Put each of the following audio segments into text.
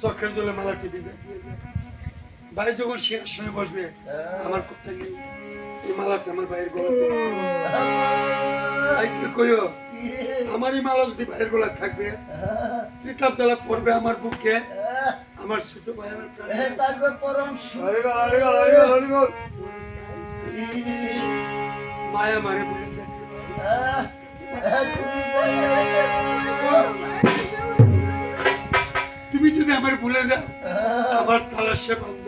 চোখের দলে মালা টিপে যায়। ভাই যখন সিংহাসনে বসবে আমার কথা নেই এই মালাটা আমার ভাইয়ের গলাতে কি কইও? আমার এই মালা যদি ভাইয়ের গলায় থাকবে কিতাব দ্বারা পড়বে আমার বুকে আমার ছোট ভাই আমার পরম মায়া মারে বলে। তুমি আমার ভুলে যাও। আমার সে বন্ধ।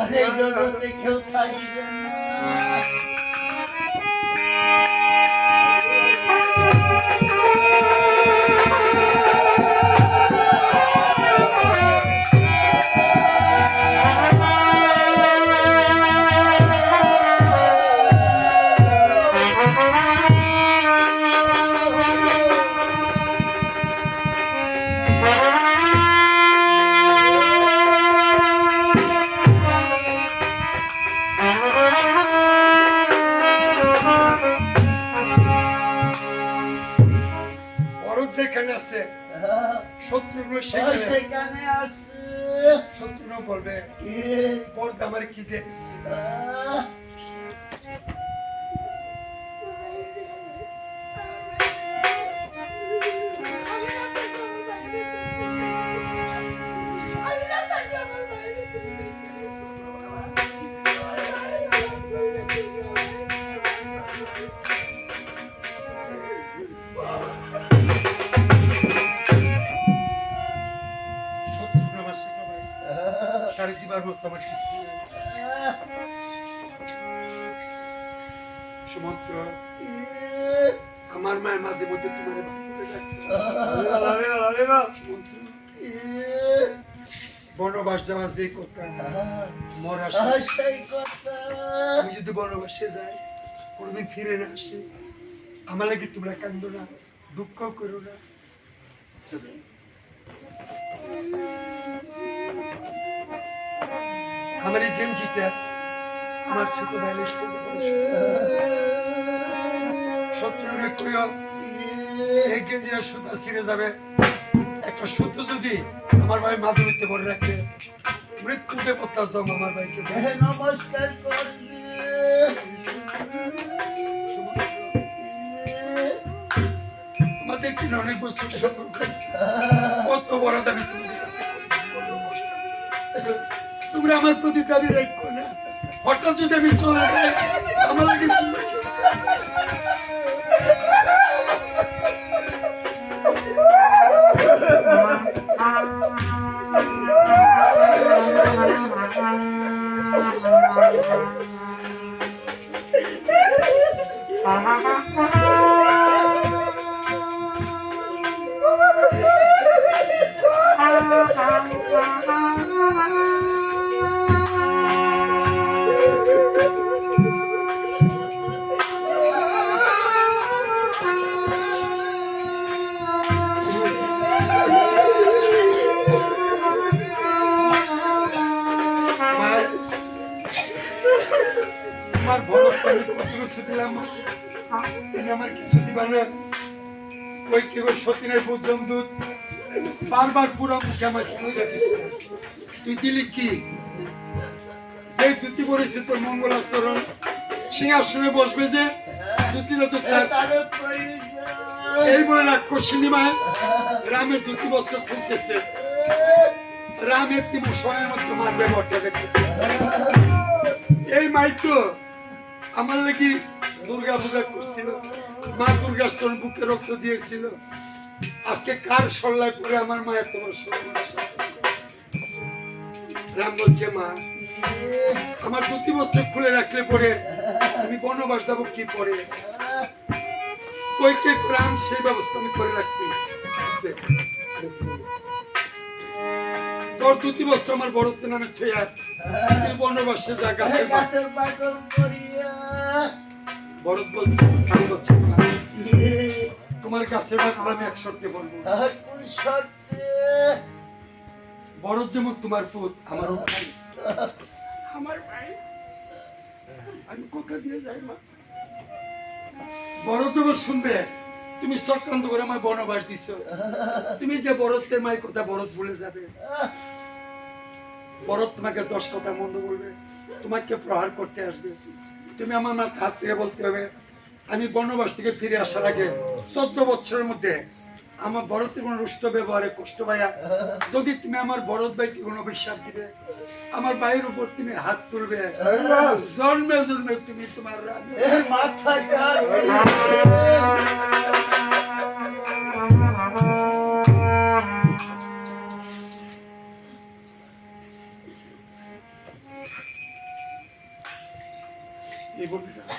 আরে জগতে কেউ থাকবে না। যেখানে আছে। শত্রু সেখানে আছে। সেখানে আছে। শত্রু বলবে। বলতে আমার কি দে মতো আমার মায়ের মাঝে মধ্যে তোমার বনবাস যাওয়া যে করতাম মরা কথা। আমি যদি বনবাসে যাই কোনোদিন ফিরে না আসি আমার লাগে তোমরা কান্দো না দুঃখ করো না। আমার এই গেঞ্জিটা আমার ছোট ভাই শত্রুরে কইও এই গেঞ্জিটা সুতা ছিঁড়ে যাবে। একটা সুতো যদি আমার ভাই মাধবীতে ভরে রাখে মৃত্যুতে প্রত্যাশম আমার ভাইকে। নমস্কার আমাদের কিনে অনেক বস্তু সম্পর্ক। কত বড় দাবি তোমাদের তোমরা আমার প্রতি দাবি রাখো না হঠাৎ যদি আমি চলে যাই আমার লাগে তোমরা আমি কত দিলাম তিনি আমার কিছু ওই সতীনের বারবার পুরো মুখে আমার তুই দিলি কি? দুটি তোর মঙ্গল আস্তরণ, সিংহাসনে বসবে যে প্রয়োজন এই বলে রাক্ষসিনী মায় রামের দুটি বস্ত্র খুলতেছে। রামের সময়ের মধ্যে মারবে দেখতে। এই মাই তো আমার লাগি দুর্গা পূজা করছিল। মা দুর্গার স্তন বুকে রক্ত দিয়েছিল। আজকে কার সল্লায় পরে আমার মায়ের তোমার। রাম বলছে, মা, আমার দুটি বস্ত্র খুলে রাখলে পরে আমি বনবাস যাব কি পরে? কই কে রাম সেই ব্যবস্থা আমি করে রাখছি। তোর দুটি বস্ত্র আমার বড়ত্ব নামে থইয়া তুই বনবাসে যা, গাছের বরফ বলছে বলছি। তোমার আমি এক শর্তে বলব। বরফ যেমন তোমার পুত আমারও ভাই আমার ভাই। আমি কোথা দিয়ে যাই মা? বড় যখন শুনবে তুমি চক্রান্ত করে আমার বনবাস দিচ্ছ তুমি যে বরতের মায়ের কথা বরত ভুলে যাবে। বরত তোমাকে দশ কথা মন্দ বলবে তোমাকে প্রহার করতে আসবে। তুমি আমার মা হাত থেকে বলতে হবে। আমি বনবাস থেকে ফিরে আসার আগে চোদ্দ বছরের মধ্যে আমার বরতের কোনো রুষ্ট ব্যবহারে কষ্ট পাইয়া যদি তুমি আমার বরত ভাইকে কোনো বিশ্বাস দিবে আমার ভাইয়ের উপর তুমি হাত তুলবে। জন্মে জন্মে তুমি তোমার এই না।